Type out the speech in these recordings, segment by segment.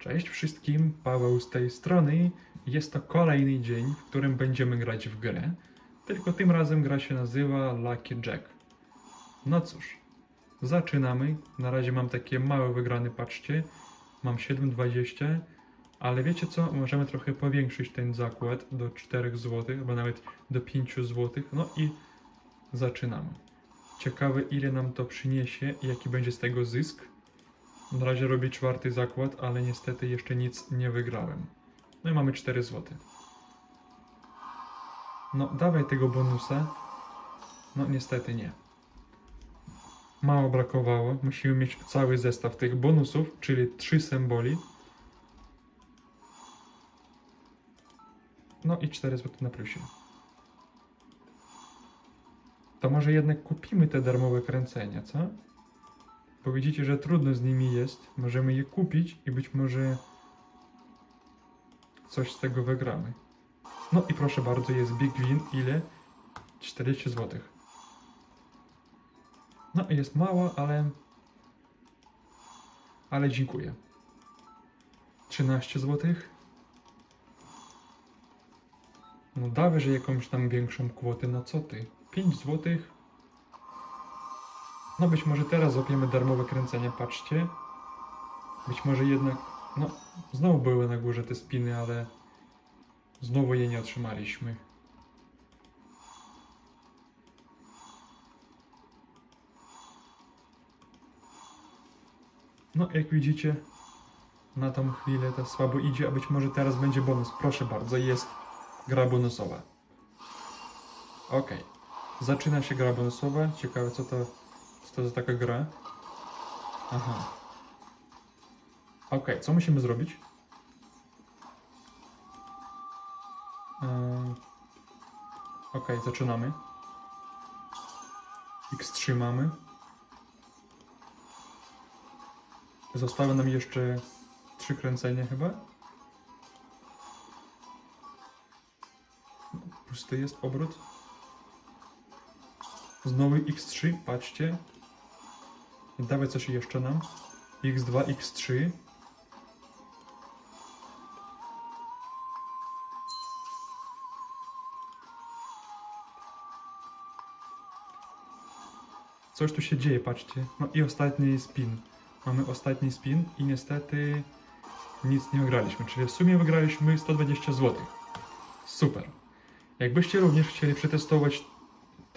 Cześć wszystkim, Paweł z tej strony. Jest to kolejny dzień, w którym będziemy grać w grę. Tylko tym razem gra się nazywa Lucky Jack. No cóż, zaczynamy. Na razie mam takie małe wygrane, patrzcie. Mam 7,20, ale wiecie co? Możemy trochę powiększyć ten zakład do 4 zł, albo nawet do 5 zł. No i zaczynamy. Ciekawe ile nam to przyniesie jaki będzie z tego zysk. Na razie robię czwarty zakład, ale niestety jeszcze nic nie wygrałem. No i mamy 4 zł. No, dawaj tego bonusa. No, niestety nie. Mało brakowało. Musimy mieć cały zestaw tych bonusów, czyli 3 symboli. No i 4 zł na plusie. To może jednak kupimy te darmowe kręcenia, co? Bo widzicie, że trudno z nimi jest. Możemy je kupić i być może coś z tego wygramy. No i proszę bardzo, jest Big Win. Ile? 40 zł. No jest mało, ale... Ale dziękuję. 13 zł. No dawaj, że jakąś tam większą kwotę. No co ty? 5 złotych. No być może teraz złapiemy darmowe kręcenie, patrzcie. Być może jednak, no znowu były na górze te spiny, ale znowu je nie otrzymaliśmy. No jak widzicie, na tą chwilę to słabo idzie, a być może teraz będzie bonus. Proszę bardzo, jest gra bonusowa. Okej. Zaczyna się gra bonusowa. Ciekawe co to co to za taka gra? Aha. Okej, co musimy zrobić? Eee, Okej, zaczynamy. X3 mamy. Zostały nam jeszcze trzy kręcenia chyba. Pusty jest obrót. Znowu X3, patrzcie. Dawaj coś jeszcze nam. X2, X3. Coś tu się dzieje, patrzcie. No i ostatni spin. Mamy ostatni spin i niestety nic nie wygraliśmy. Czyli w sumie wygraliśmy 120 zł. Super. Jakbyście również chcieli przetestować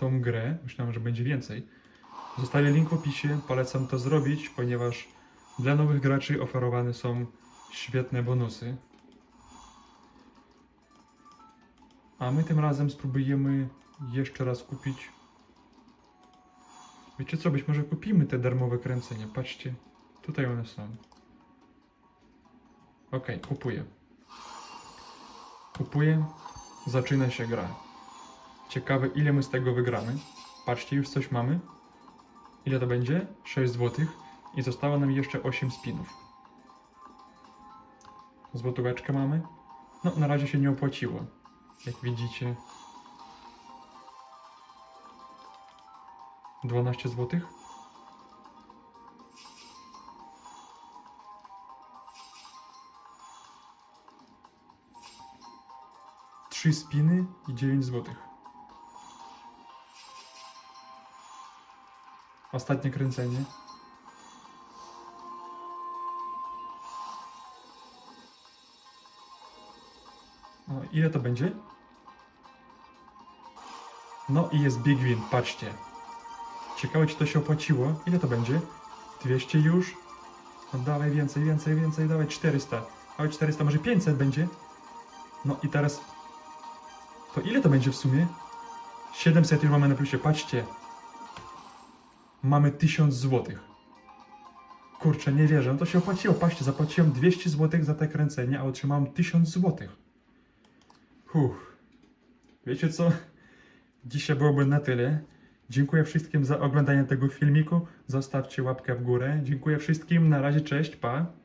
tą grę, myślałem, że będzie więcej, zostawię link w opisie, polecam to zrobić, ponieważ dla nowych graczy oferowane są świetne bonusy. A my tym razem spróbujemy jeszcze raz kupić. Wiecie co, być może kupimy te darmowe kręcenia. Patrzcie, tutaj one są. Ok, kupuję. Kupuję, zaczyna się gra. Ciekawe, ile my z tego wygramy. Patrzcie, już coś mamy. Ile to będzie? 6 zł. I zostało nam jeszcze 8 spinów. Złotóweczkę mamy. No, na razie się nie opłaciło. Jak widzicie. 12 zł. Trzy spiny i 9 złotych. Ostatnie kręcenie. O, ile to będzie? No i jest Big Win, patrzcie. Ciekawe, czy to się opłaciło. Ile to będzie? 200 już? No dawaj więcej, więcej, więcej, dawaj 400. Dawaj 400, może 500 będzie? No i teraz... To ile to będzie w sumie? 700 już mamy na plusie, patrzcie. Mamy 1000 złotych. Kurczę, nie wierzę, no to się opłaciło. Patrzcie, zapłaciłem 200 złotych za te kręcenie, a otrzymałem 1000 złotych. Uff. Wiecie co? Dzisiaj byłoby na tyle. Dziękuję wszystkim za oglądanie tego filmiku. Zostawcie łapkę w górę. Dziękuję wszystkim. Na razie, cześć, pa.